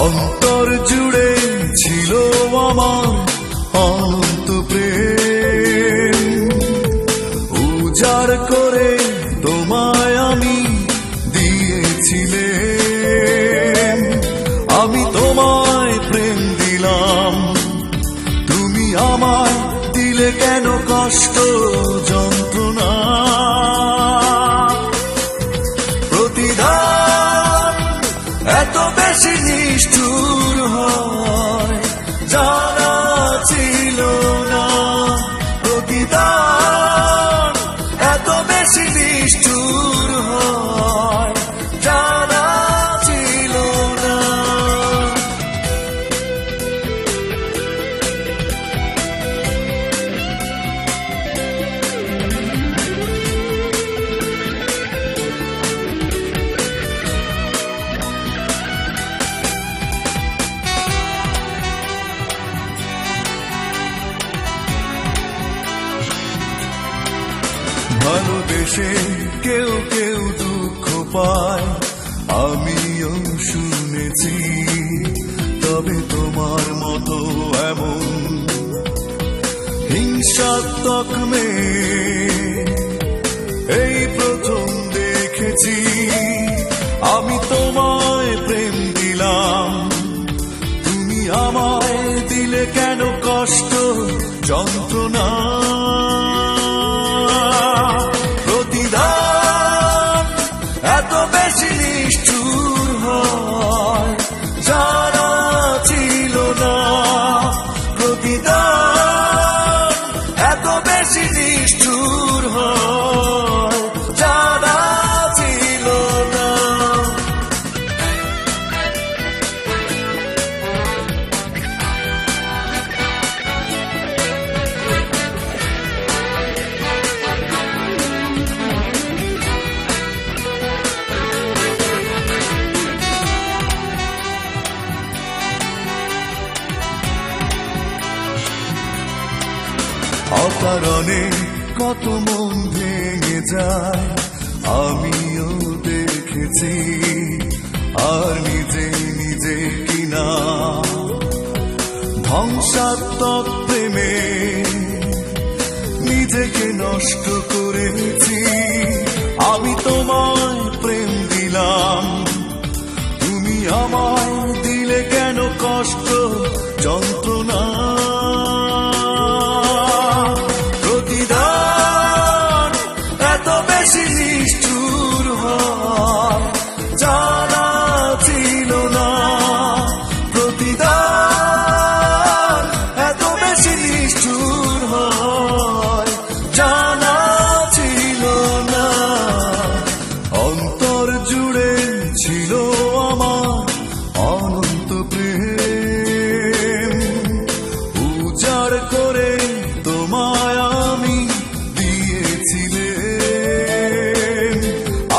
অন্তর জুড়ে ছিল আমার অন্ত প্রেম উজাড় করে তোমায় আমি দিয়েছিলে আমি তোমায় প্রেম দিলাম। তুমি আমায় দিলে কেন কষ্ট, যন্ত্রণা? ti. ভালোবেসে কেউ কেউ দুঃখ পায়। আমিও শুনেছি, তবে তোমার মতো এমন। হিংসাত্মক মেয়ে, এই প্রথম দেখেছি। আমি তোমায় প্রেম দিলাম। তুমি আমায় দিলে কেন কষ্ট? যন্ত্রণা Albertinista. অকারণে কত মন ভেঙে যায়। আমিও দেখেছি, আর নিজে নিজে কিনা। ধ্বংসাত্মক প্রেমে নিজেকে নষ্ট করেছি। আমি তোমায় প্রেম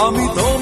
আমি তোমায়